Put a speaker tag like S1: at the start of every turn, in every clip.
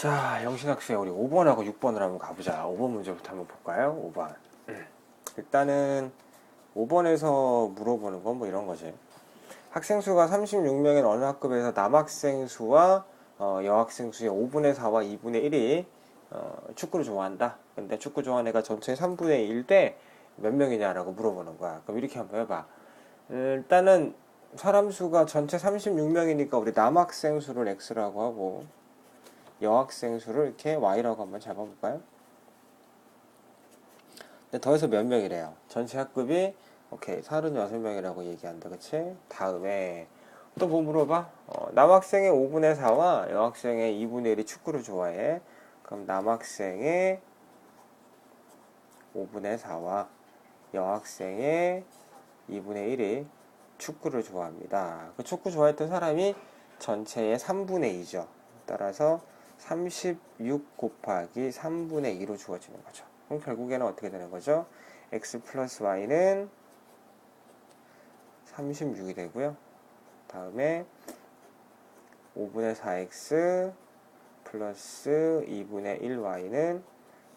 S1: 자, 영신학생 우리 5번하고 6번을 한번 가보자. 5번 문제부터 한번 볼까요? 5번. 일단은 5번에서 물어보는 건 뭐 이런 거지. 학생 수가 36명인 어느 학급에서 남학생 수와 어, 여학생 수의 5분의 4와 2분의 1이 어, 축구를 좋아한다. 근데 축구 좋아하는 애가 전체 3분의 1대 몇 명이냐라고 물어보는 거야. 그럼 이렇게 한번 해봐. 일단은 사람 수가 전체 36명이니까 우리 남학생 수를 x라고 하고 여학생 수를 이렇게 y라고 한번 잡아볼까요? 근데 더해서 몇 명이래요? 전체 학급이 오케이 36명이라고 얘기한다 그치? 다음에 또 뭐 물어봐? 어, 남학생의 5분의 4와 여학생의 2분의 1이 축구를 좋아해 그럼 남학생의 5분의 4와 여학생의 2분의 1이 축구를 좋아합니다. 그 축구 좋아했던 사람이 전체의 3분의 2죠. 따라서 36 곱하기 3분의 2로 주어지는 거죠. 그럼 결국에는 어떻게 되는 거죠? x 플러스 y는 36이 되고요. 다음에 5분의 4x 플러스 2분의 1y는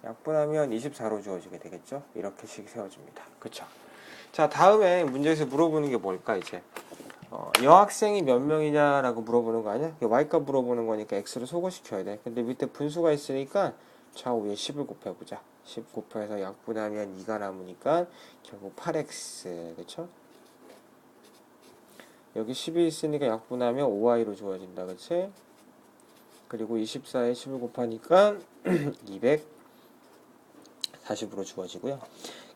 S1: 약분하면 24로 주어지게 되겠죠. 이렇게씩 세워집니다. 그쵸? 자, 다음에 문제에서 물어보는 게 뭘까, 이제? 어, 여학생이 몇 명이냐라고 물어보는 거 아니야? y값 물어보는 거니까 x를 소거시켜야 돼. 근데 밑에 분수가 있으니까 좌우에 10을 곱해보자. 10 곱해서 약분하면 2가 남으니까 결국 8x, 그쵸? 여기 10이 있으니까 약분하면 5y로 주어진다, 그치? 그리고 24에 10을 곱하니까 240으로 주어지고요.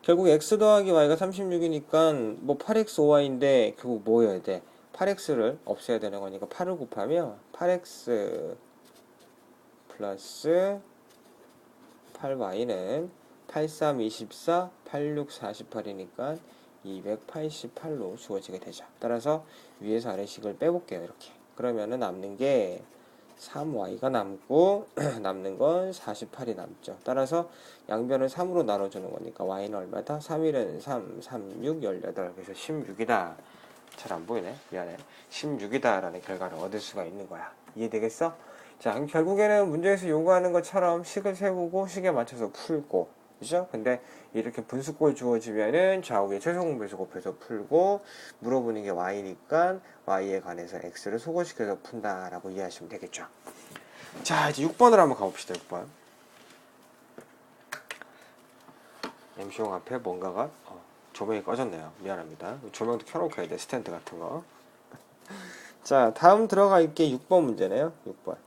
S1: 결국 x 더하기 y가 36이니까 뭐 8x 5y인데 결국 뭐여야 돼? 8x를 없애야 되는 거니까 8을 곱하면 8x 플러스 8y는 83 24 86 48이니까 288로 주어지게 되죠. 따라서 위에서 아래식을 빼볼게요. 이렇게. 그러면은 남는 게 3y가 남고 남는 건 48이 남죠. 따라서 양변을 3으로 나눠주는 거니까 y는 얼마다? 3일은 3, 3, 6, 18 그래서 16이다. 잘 안 보이네. 미안해. 16이다 라는 결과를 얻을 수가 있는 거야. 이해되겠어? 자, 결국에는 문제에서 요구하는 것처럼 식을 세우고 식에 맞춰서 풀고 그죠? 근데 이렇게 분수꼴 주어지면은 좌우에 최소공배수 곱해서 풀고 물어보는 게 y니까 y에 관해서 x를 소거시켜서 푼다라고 이해하시면 되겠죠. 자, 이제 6번을 한번 가봅시다. 6번. MC용 앞에 뭔가가 어, 조명이 꺼졌네요. 미안합니다. 조명도 켜놓고 가야 돼. 스탠드 같은 거. 자, 다음 들어갈게 6번 문제네요. 6번.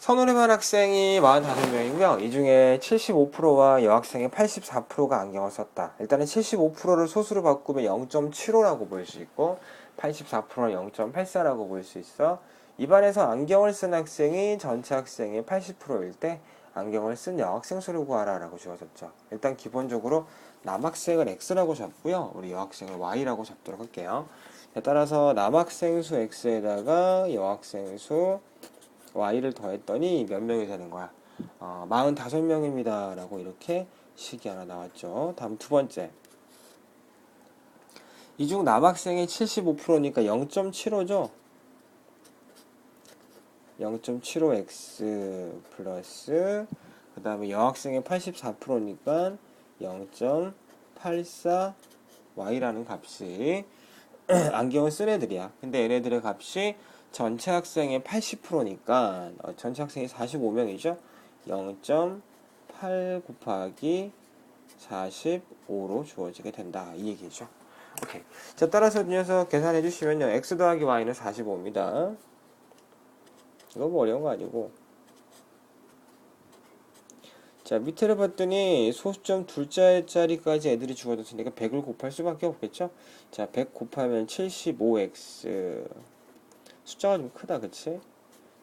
S1: 선호리만 학생이 45명이고요. 이 중에 75%와 여학생의 84%가 안경을 썼다. 일단은 75%를 소수로 바꾸면 0.75라고 볼 수 있고 84%는 0.84라고 볼 수 있어. 입안에서 안경을 쓴 학생이 전체 학생의 80%일 때 안경을 쓴 여학생 수를 구하라 라고 주어졌죠. 일단 기본적으로 남학생을 x라고 잡고요. 우리 여학생을 y라고 잡도록 할게요. 따라서 남학생 수 x에다가 여학생 수 y를 더했더니 몇 명이 되는 거야? 어, 45명입니다. 라고 이렇게 식이 하나 나왔죠. 다음 두 번째. 이 중 남학생이 75%니까 0.75죠? 0.75x 플러스 그 다음에 여학생의 84%니까 0.84y라는 값이 안경을 쓴 애들이야. 근데 얘네들의 값이 전체 학생의 80%니까 어, 전체 학생이 45명이죠. 0.8 곱하기 45로 주어지게 된다. 이 얘기죠. 오케이. 자, 따라서 이 녀석 계산해 주시면요. x 더하기 y는 45입니다. 이거 뭐 어려운 거 아니고. 자, 밑에를 봤더니 소수점 둘째 자리까지 애들이 주어졌으니까 100을 곱할 수밖에 없겠죠? 자, 100 곱하면 75x. 숫자가 좀 크다, 그치?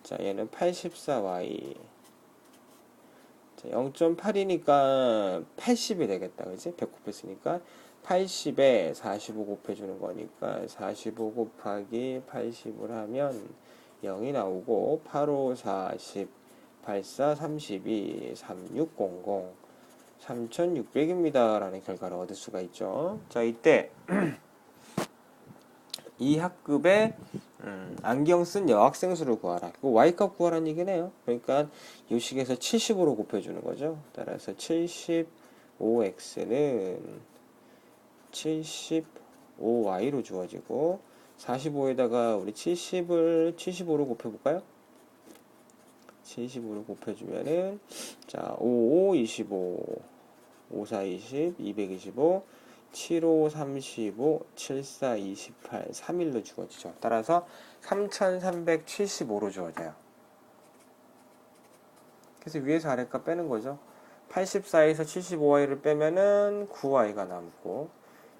S1: 자, 얘는 84y. 자, 0.8이니까 80이 되겠다, 그치? 100 곱했으니까 80에 45 곱해주는 거니까 45 곱하기 80을 하면 0이 나오고 85, 40, 84, 32, 3600, 3600입니다. 라는 결과를 얻을 수가 있죠. 자, 이때 이 학급에 음, 안경 쓴 여학생 수를 구하라. 그 y값 구하라는 얘기네요. 그러니까 요 식에서 70으로 곱해주는 거죠. 따라서 75x는 75y로 주어지고 45에다가 우리 70을 75로 곱해볼까요? 75로 곱해주면은 자 55, 25, 54, 20, 225, 75, 35, 74, 28, 3일로 주어지죠. 따라서 3375로 주어져요. 그래서 위에서 아래값 빼는 거죠. 84에서 75y를 빼면은 9y가 남고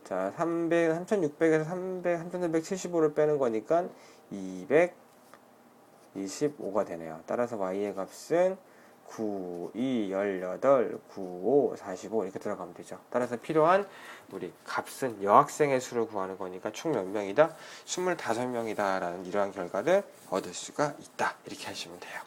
S1: 자 300, 3600에서 300, 3375를 빼는 거니까 225가 되네요. 따라서 y의 값은 9, 2, 18, 9, 5, 45 이렇게 들어가면 되죠. 따라서 필요한 우리 값은 여학생의 수를 구하는 거니까 총 몇 명이다? 25명이다 라는 이러한 결과를 얻을 수가 있다. 이렇게 하시면 돼요.